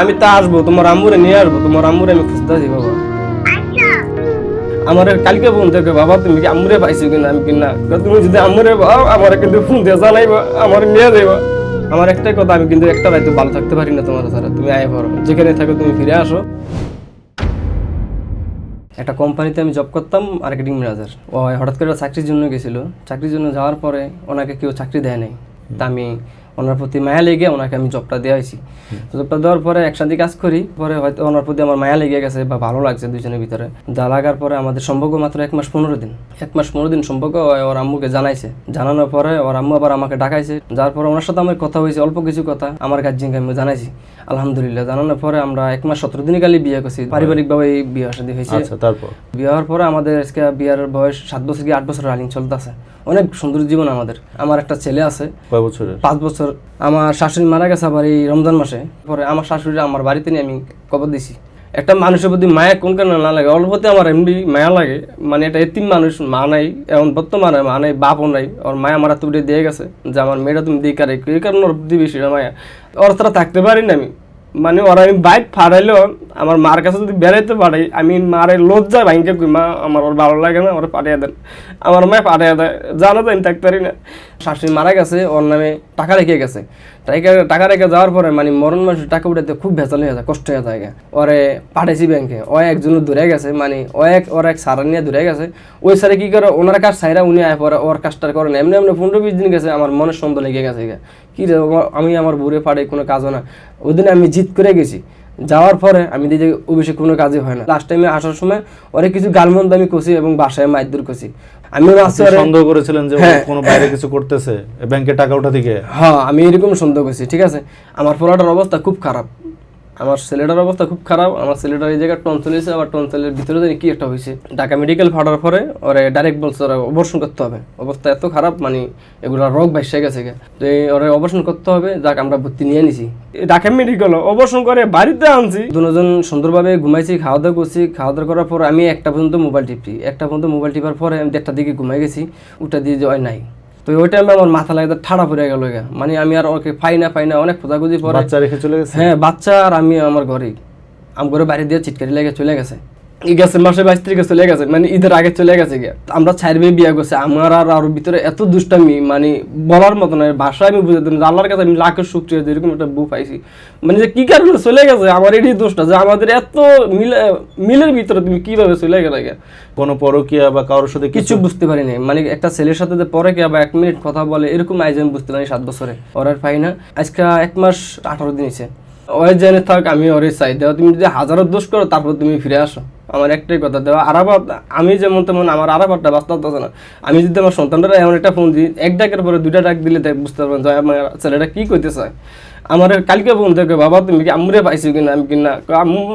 আমি তা আসব, তোমার আম্মুরে নিয়ে আসব, তোমার আম্মুরে আমি খুঁজতেছি বাবা। আচ্ছা আমার কালকে ফোন থেকে বাবা, তুমি কি আম্মুরে পাইছো কিনা, আমি কিনা? তুমি যদি আম্মুরে পাও, আমার কিন্তু ফোন দিয়ে জানাইবা আমার নিয়ে যাইবা। আমার একটাই কথা, আমি কিন্তু একটা রাইতে ভালো থাকতে পারি না তোমার ছাড়া তুমি আয় পড়ো। যেখানে থাকো তুমি ফিরে আসো। একটা কোম্পানিতে আমি জব করতাম মার্কেটিং ম্যানেজার ও হঠাৎ করে চাকরির জন্য গেছিল। চাকরির জন্য যাওয়ার পরে ওনাকে কেউ চাকরি দেয় নাই। তা আমি ওনার প্রতি মায়া লেগে ওনাকে আমি জবটা দেওয়া হয়েছি তো জবটা দেওয়ার পরে একসাথে কাজ করি পরে হয়তো ওনার প্রতি আমার মায়া লেগে গেছে বা ভালো লাগছে দুজনের ভিতরে। যা লাগার পরে আমাদের সম্পর্ক মাত্র এক মাস পনেরো দিন। এক মাস পনেরো দিন সম্পর্ক ওর আম্মুকে জানাইছে। জানানোর পরে ওর আম্মু আবার আমাকে ডাকাইছে। যার পরে ওনার সাথে আমার কথা হয়েছে অল্প কিছু কথা আমার গার্জিয়ানকে আমি জানাইছি। আলহামদুলিল্লাহ জানানোর পরে আমরা এক মাস সতেরো দিনই কালি বিয়ে করছি। পারিবারিকভাবে এই বিয়ে শাদী হয়েছে। আচ্ছা তারপর? বিয়ে হওয়ার পরে আমাদের আজকে বিয়ার বয়স সাত বছর কি আট বছর রানিং চলতেছে। অনেক সুন্দর জীবন আমাদের। আমার একটা ছেলে আছে। কয় বছরের? পাঁচ বছর আমার শাশুড়ি মারা গেছে আবার এই রমজান মাসে। পরে আমার শাশুড়ি আমার বাড়িতে নিয়ে আমি কবর দিছি একটা মানুষের প্রতি মায়া কোন কেন না লাগে? অল্পতে আমার এমনি মায়া লাগে। মানে এটা এতিম মানুষ, মা নাই এমন বর্তমানে মা নাই, বাপও নাই। ওর মায়া মারা তুলে দিয়ে গেছে। যে আমার মেয়েটা তুমি দিকারে কারে? এই কারণে ওর প্রতি বেশি মায়া। অর্থটা থাকতে পারি না আমি। মানে ওরা আমি বাইক ফাড়াইলেও আমার মার কাছে যদি বেড়াইতে পারি, আমি মারে লজ্জা ভাইকে কই মা, আমার ওর ভালো লাগে না, ওরা পাঠিয়ে দেন। আমার মায় পাঠিয়ে দেয়, জানো তো আমি থাকতে পারি না। শাশুড়ি মারা গেছে, ওর নামে টাকা রেখে গেছে। টাকা টাকা রেখে যাওয়ার পরে মানে মরণ মানুষ টাকা উঠাতে খুব ভেজাল হয়ে যায়, কষ্ট হয়ে যায় ওরে পাঠাইছি ব্যাংকে ও একজন দূরে গেছে মানে ও এক ওর এক সারা নিয়ে দূরে গেছে। ওই সারে কি করে, ওনার কাজ সাইরা উনি আয় পরে, ওর কাজটা করেন এমনি এমনি পনেরো বিশ দিন গেছে, আমার মনের সন্দেহ লেগে গেছে। কি আমি আমার বুড়ে পাড়ে কোনো কাজও না। ওই দিন আমি জিত করে গেছি। যাওয়ার পরে আমি দেখি যে অভিষেক কোনো কাজই হয় না। লাস্ট টাইমে আসার সময় অনেক কিছু গালমন্দ আমি কষি এবং বাসায় মাইদুর কষি আমি ওরে- সন্দেহ করেছিলেন যে হ্যাঁ। কোনো বাইরে কিছু করতেছে ব্যাংকে টাকা ওঠা থেকে হ্যাঁ আমি এরকম সন্দেহ করছি ঠিক আছে? আমার ফলাটার অবস্থা খুব খারাপ। আমার ছেলেটার অবস্থা খুব খারাপ আমার ছেলেটার এই জায়গায় টনসিল হয়েছে আবার টনসিলের ভিতরে জানি কি একটা হয়েছে। ঢাকা মেডিকেল ফাটার পরে ওরে ডাইরেক্ট বলছে ওরা অপারেশন করতে হবে। অবস্থা এত খারাপ মানে এগুলো রোগ বাইসে গেছে তো এই ওরে অপারেশন করতে হবে যাক আমরা ভর্তি নিয়ে নিছি। এই ঢাকা মেডিকেল অপারেশন করে বাড়িতে আনছি। দুজন সুন্দরভাবে ঘুমাইছি খাওয়া দাওয়া করছি। খাওয়া দাওয়া করার পর আমি একটা পর্যন্ত মোবাইল টিপছি। একটা পর্যন্ত মোবাইল টিপার পরে আমি দেড়টার দিকে ঘুমাই গেছি উঠে দিয়ে যে নাই। তো ওই টাইমে আমার মাথা লাগে ঠাড়া পড়ে গেল মানে আমি আর ওকে পাই না পাই না অনেক খোঁজাখুঁজি পরে। বাচ্চা রেখে চলে গেছে? হ্যাঁ বাচ্চা আর আমি আমার ঘরে। আমার ঘরে বাড়ি দিয়ে চিটকারি লেগে চলে গেছে। গেছে মাসে বাইশ তারিখে চলে গেছে মানে ঈদের আগে চলে গেছে গিয়া। আমরা ছাড়বে বিয়ে করছে আমার আর আর ভিতরে এত দুষ্টামি মানে বলার মতো নয় ভাষা আমি বুঝে দিন আল্লাহর কাছে আমি লাখের শুক্রিয়া যে এরকম একটা বউ পাইছি। মানে যে কি কারণে চলে গেছে আমার এটাই দোষটা যে আমাদের এত মিলে মিলের ভিতরে তুমি কীভাবে চলে গেলে গিয়া? কোনো পরকিয়া বা কারোর সাথে কিছু বুঝতে পারিনি মানে একটা ছেলের সাথে যে পরে কে আবার এক মিনিট কথা বলে এরকম আইজ আমি বুঝতে পারি সাত বছরে। ওর আর পাই না। আজকে এক মাস আঠারো দিন হয়েছে। ওই জেনে থাক আমি ওরে চাই দেওয়া তুমি যদি হাজারো দোষ করো তারপর তুমি ফিরে আসো। আমার একটাই কথা দেওয়া আরাবার আমি যেমন তেমন আমার আরাবারটা বাস্তব আছে না। আমি যদি আমার সন্তানরা এমন একটা ফোন দিই এক ডাকের পরে দুইটা ডাক দিলে দেখ বুঝতে পারবেন যে আমার ছেলেটা কি করতে চায় আমার কালকে ফোন থেকে বাবা তুমি কি আম্মুরে পাইছো কিনা? আমি কিনা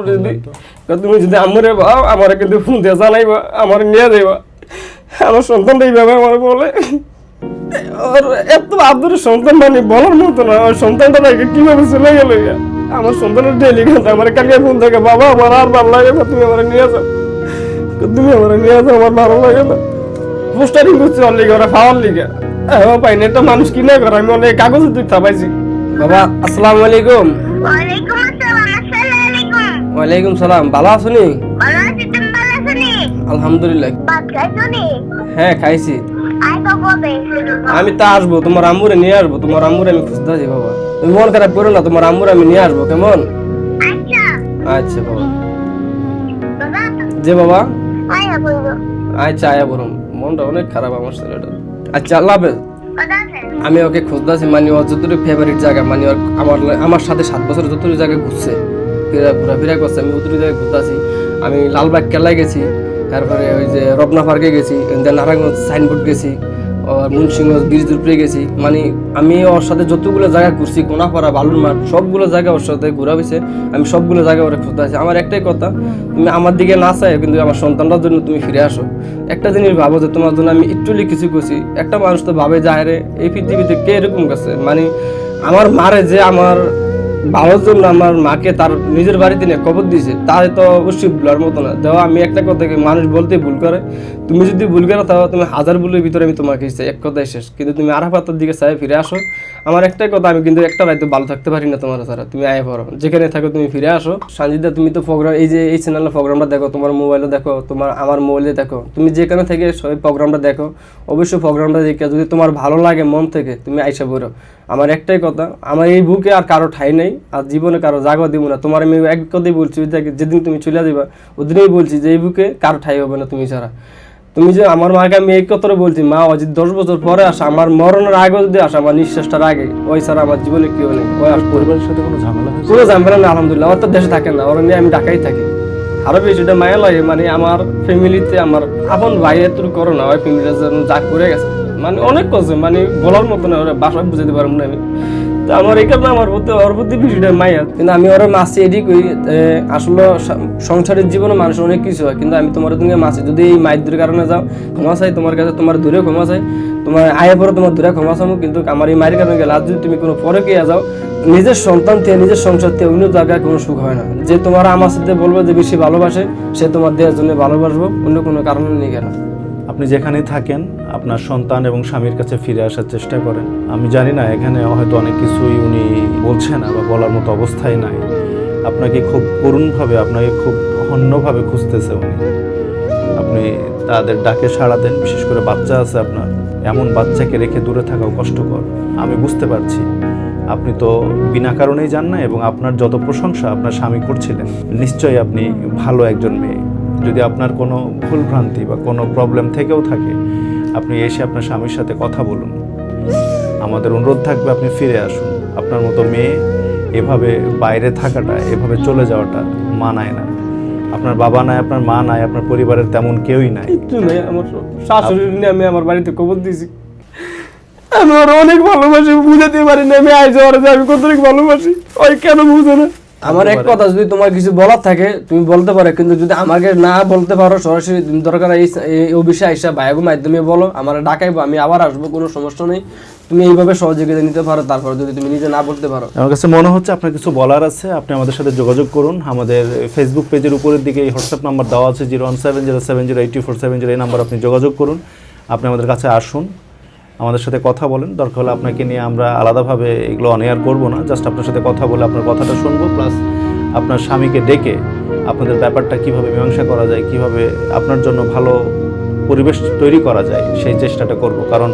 যদি তুমি যদি আম্মুরে পাও আমার কিন্তু ফোন দিয়ে জানাইবা আমার নিয়ে যাইবা। আমার সন্তানটা এইভাবে আমার বলে। এত আদরের সন্তান মানে বলার মতো না সন্তানটা কীভাবে চলে গেল। আমার সন্তানের ডেলি কাছে আমার কালকে ফোন থেকে বাবা আমার আর ভালো লাগে না তুমি আমার নিয়ে যাও। তুমি আমার নিয়ে যাও আমার ভালো লাগে না। পোস্টারিং করছি ওর লিগে ওরা খাওয়ার লিগে। হ্যাঁ পাইনি একটা মানুষ কিনে করে আমি অনেক কাগজে তুই থাপাইছি বাবা আসসালামু আলাইকুম। ওয়ালাইকুম সালাম ভালো আছো নি? আলহামদুলিল্লাহ। হ্যাঁ খাইছি। তো আমি তা আসব, তোমার আম্মুরে নিয়ে আসব, তোমার আম্মুরে আমি খুঁজতে আছি বাবা। তুমি মন খারাপ করো না, তোমার আম্মুরে আমি নিয়ে আসব, কেমন? আচ্ছা বাবা। যে বাবা? আচ্ছা আয়া বলুন মনটা অনেক খারাপ আমার ছেলেটা আচ্ছা আল্লাহ হাফেজ। আমি ওকে খুঁজতেছি মানে ওর যতটুকু ফেভারিট জায়গা মানে ওর আমার আমার সাথে সাত বছর যতটুকু জায়গায় ঘুরছে, ফেরা ঘোরাফেরা করছে, আমি অতটুকু জায়গায় ঘুরতেছি, আমি লালবাগ কেলায় গেছি তারপরে ওই যে রবনা পার্কে গেছি নারায়ণগঞ্জ সাইনবোর্ড গেছি মুন্সিগঞ্জ ব্রিজের উপরে গেছি। মানে আমি ওর সাথে যতগুলো জায়গা ঘুরছি, কোনাপাড়া বালুর মাঠ সবগুলো জায়গা ওর সাথে ঘোরা হয়েছে। আমি সবগুলো জায়গা ওরা খুঁজতে আছি আমার একটাই কথা, তুমি আমার দিকে না চাই কিন্তু আমার সন্তানটার জন্য তুমি ফিরে আসো। একটা জিনিস ভাবো যে তোমার জন্য আমি একটুলি কিছু করছি। একটা মানুষ তো ভাবে যায় রে এই পৃথিবীতে কে এরকম গেছে মানে আমার মারে যে আমার জন্য আমার মাকে তার নিজের বাড়িতে নিয়ে কবর দিয়েছে। তাহলে তো অবশ্যই ভুলার মতো না। দেওয়া আমি একটা কথা মানুষ বলতে ভুল করে। তুমি যদি ভুল করো তাহলে তুমি হাজার ভুলের ভিতরে আমি তোমাকে এক কথাই শেষ। কিন্তু তুমি দিকে চাই ফিরে আসো। আমার একটাই কথা, আমি কিন্তু একটা ভালো থাকতে পারি না তোমার তুমি আয় পড়ো। যেখানে থাকো তুমি ফিরে আসো। সঞ্জিদা তুমি তো প্রোগ্রাম এই যে এই চ্যানেলের প্রোগ্রামটা দেখো, তোমার মোবাইলে দেখো, তোমার, আমার মোবাইলে দেখো। তুমি যেখানে থেকে সবাই প্রোগ্রামটা দেখো, অবশ্যই প্রোগ্রামটা দেখে, যদি তোমার ভালো লাগে, মন থেকে, তুমি আইসা পড়ো। আমার একটাই কথা আমার এই বুকে আর কারও ঠাই নেই আর জীবনে কারও জায়গা দিব না। তোমার আমি এক কথাই বলছি যেদিন তুমি চলে দিবা ওদিনই বলছি যে এই বুকে কারও ঠাই হবে না তুমি ছাড়া। তুমি যে আমার মাকে আমি এই কথাটা বলছি মা অজিত দশ বছর পরে আসা আমার মরণের আগে যদি আসা আমার নিঃশ্বাসটার আগে ওই ছাড়া আমার জীবনে কেউ নেই ওই আর পরিবারের সাথে কোনো ঝামেলা পুরো জানবে না আলহামদুলিল্লাহ আমার তো দেশে থাকে না ওরা নিয়ে আমি ঢাকাই থাকি। আরও বেশিটা মায়া লাগে মানে আমার ফ্যামিলিতে আমার আপন ভাই এত করো না ওই ফ্যামিলিটা যেন যা করে গেছে। মানে অনেক করছে মানে বলার মতো না, ওরা বাসা বুঝাতে পারব না আমি। তো আমার এই কারণে আমার প্রতি ওর প্রতি বিষয়টা মায়া। কিন্তু আমি ওরা মাসে এদিক ওই আসলে সংসারের জীবনে মানুষের অনেক কিছু হয়, কিন্তু আমি তোমার তুমি মাসে, যদি এই মায়ের কারণে যাও, ক্ষমা চাই, তোমার কাছে তোমার দূরে ক্ষমা চাই, তোমার আয়ে পরে তোমার দূরে ক্ষমা চাবো, কিন্তু আমার এই মায়ের কারণে গেলে আর যদি তুমি কোনো পরে কে যাও, নিজের সন্তান থেকে, নিজের সংসার থেকে অন্য জায়গায় কোনো সুখ হয় না। যে তোমার আমার সাথে বলব যে বেশি ভালোবাসে, সে তোমার দেওয়ার জন্য ভালোবাসবো, অন্য কোনো কারণে নেই কেন আপনি যেখানেই থাকেন, আপনার সন্তান এবং স্বামীর কাছে ফিরে আসার চেষ্টা করেন। আমি জানি না, এখানে হয়তো অনেক কিছুই উনি বলছেন বা বলার মতো অবস্থায় নাই। আপনাকে খুব করুণভাবে, আপনাকে খুব হন্যভাবে খুঁজতেছে উনি। আপনি তাদের ডাকে সাড়া দেন, বিশেষ করে বাচ্চা আছে আপনার। এমন বাচ্চাকে রেখে দূরে থাকাও কষ্টকর। আমি বুঝতে পারছি। আপনি তো বিনা কারণেই যান না এবং আপনার যত প্রশংসা আপনার স্বামী করছিলেন, নিশ্চয়ই আপনি ভালো একজন মেয়ে। যদি আপনার কোনো ভুল ভ্রান্তি বা কোনো প্রবলেম থেকেও থাকে আপনি এসে আপনার স্বামীর সাথে কথা বলুন। আমাদের অনুরোধ থাকবে আপনি ফিরে আসুন। আপনার মতো মেয়ে এভাবে বাইরে থাকাটা এভাবে চলে যাওয়াটা মানায় না। আপনার বাবা নাই আপনার মা নাই আপনার পরিবারের তেমন কেউই নাই। কিচ্ছু নেই আমার শাশুড়ি নিয়ে আমি আমার বাড়িতে কবর দিয়েছি। আমি ওর অনেক ভালোবাসি বুঝাতে পারি না আমি ওর যে আমি কত ভালোবাসি। ওই কেন বুঝে না? আমার এক কথা যদি তোমার কিছু বলার থাকে তুমি বলতে পারো কিন্তু যদি আমাকে না বলতে পারো সরাসরি দরকার এই অফিসে আইসা বায়াগো মাধ্যমে বলো আমার ডাকাইবো আমি আবার আসব কোনো সমস্যা নেই। তুমি এইভাবে সহযোগিতা নিতে পারো তারপর যদি তুমি নিজে না বলতে পারো। আমার কাছে মনে হচ্ছে আপনার কিছু বলার আছে আপনি আমাদের সাথে যোগাযোগ করুন। আমাদের ফেসবুক পেজের উপরের দিকে এই হোয়াটসঅ্যাপ নাম্বার দেওয়া আছে zero one seven zero seven zero eight four seven zero এই নাম্বার আপনি যোগাযোগ করুন। আপনি আমাদের কাছে আসুন। আমাদের সাথে কথা বলেন। দরকার হলে আপনাকে নিয়ে আমরা আলাদাভাবে এগুলো অনেয়ার করব না। জাস্ট আপনার সাথে কথা বলে আপনার কথাটা শুনব প্লাস আপনার স্বামীকে ডেকে আপনাদের ব্যাপারটা কীভাবে মীমাংসা করা যায় কীভাবে আপনার জন্য ভালো পরিবেশ তৈরি করা যায় সেই চেষ্টাটা করব। কারণ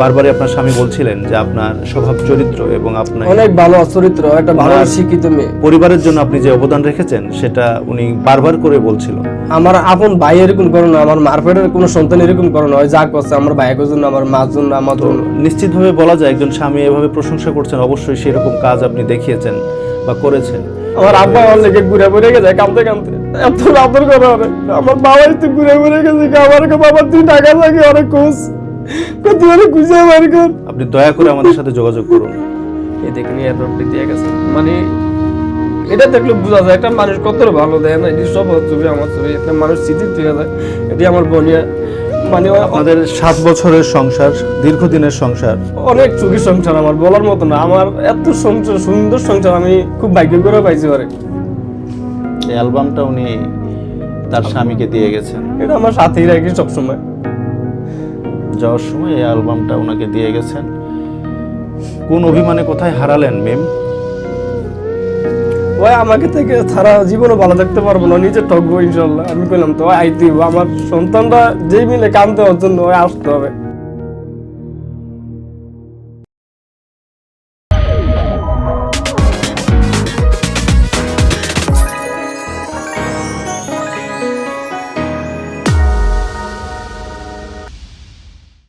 বারবারই আপনার স্বামী বলছিলেন যে আপনার স্বভাব চরিত্র এবং আপনার অনেক ভালো চরিত্র একটা ভালো। শিক্ষিত মেয়ে। পরিবারের জন্য আপনি যে অবদান রেখেছেন সেটা উনি বারবার করে বলছিল। আমার আপন ভাই এরকম করো না আমার মারপেটের কোনো সন্তান এরকম করো না। যা করছে আমার ভাইয়ের জন্য আমার মার জন্য আমার জন্য। নিশ্চিতভাবে বলা যায় একজন স্বামী এভাবে প্রশংসা করছেন অবশ্যই সেরকম কাজ আপনি দেখিয়েছেন বা করেছেন। আমার আব্বা আমার লেগে ঘুরে ঘুরে গেছে কামতে কামতে এত আদর করে অনেক আমার বাবাই তো ঘুরে ঘুরে গেছে আমার বাবার তুই টাকা লাগে অনেক খুশ কত অনেক খুশি আমার কর। আপনি দয়া করে আমাদের সাথে যোগাযোগ করুন। এই দেখে নিয়ে এত দিয়ে গেছে। মানে এটা দেখলে বোঝা যায় একটা মানুষ কত ভালো দেয় না এটি সব ছবি আমার ছবি। একটা মানুষ স্মৃতি থেকে যায় এটি আমার বনিয়া মানে আপনাদের সাত বছরের সংসার দীর্ঘদিনের সংসার। অনেক সুখী সংসার আমার বলার মতো না। আমার এত সংসার সুন্দর সংসার আমি খুব ভাগ্য করে পাইছি ওরে এই অ্যালবামটা উনি তার স্বামীকে দিয়ে গেছেন। এটা আমার সাথেই রাখি সবসময়। যাওয়ার সময় এই অ্যালবামটা ওনাকে দিয়ে গেছেন। কোন অভিমানে কোথায় হারালেন মেম ওই আমাকে থেকে সারা জীবনও ভালো থাকতে পারব না নিজে ঠকবো ইনশাল্লাহ। আমি কইলাম তো আই আইতে আমার সন্তানরা যেই মিলে কানতে ওর জন্য ওই আসতে হবে।